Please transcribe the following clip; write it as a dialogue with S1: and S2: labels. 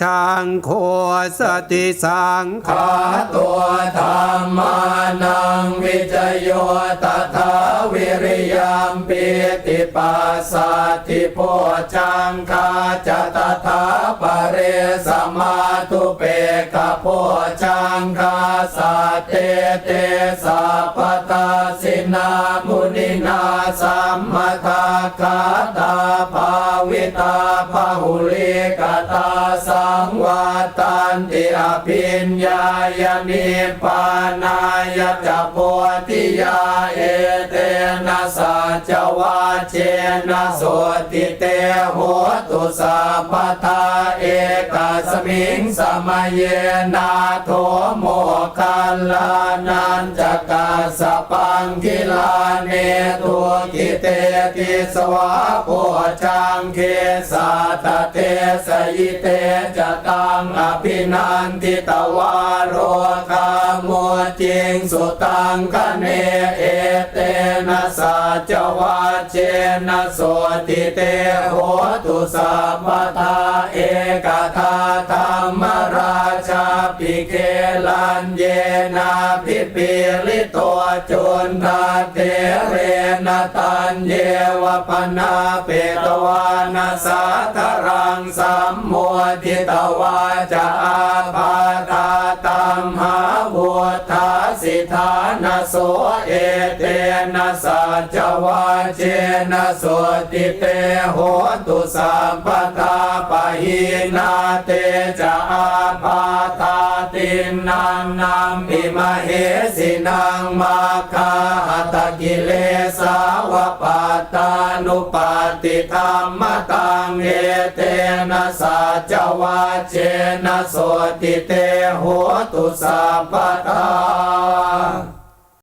S1: ชังโคสติสังขา
S2: ตัวธรรมานังวิจโยตถาวิริยมปิติปัสสติโพชังคาจะตถาปเรสมาตุเปกะโพชังคาสัตเตเตสัพตาสินามุนินาสัมมาทาคาตาภาวิตาภาหุลิ กตาสังวาตันติอภิญญายนิปานายจโพธิยาเอ จวาเชนะโสติเตโหตุสัพพทาเอกาสมิงสมัยเยนาโทโมคัลลานันจักกาสปังคิลาเนตุกิเตติสวะโพชังเคสัตเตสยิเตจตังอภินันทิตวารโรคามจิงสุตังคเนเอเตน จวาเจนะโสติเตโหตุสัพพทาเอกทาธรรมราชาปิเกลันเยนาพิปิลิโตจุนทาเตเรนตันเยวปนาเปตวานาสาธรังสัมโมทิตวาจะอาปาต ทานโสเอเตนะสัจวาเจนะโสติเตโหตุสัมปทาปะหินาเตจะอาปาตาตินังนัมปิมเหสินังมาคาหตกิเลสาวปัตตานุปาติธรรมตังเอเตนะสัจวาเจนะโสติเตโหตุสัพพทา